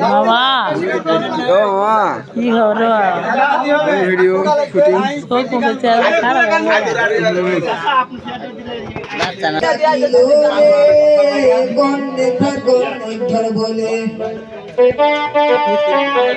মামা। কি খবর ভিডিও শুটিং খুব কমেছে খারাপ বলে অতি সুখে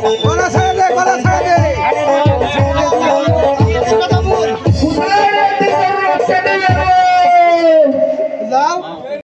তুমি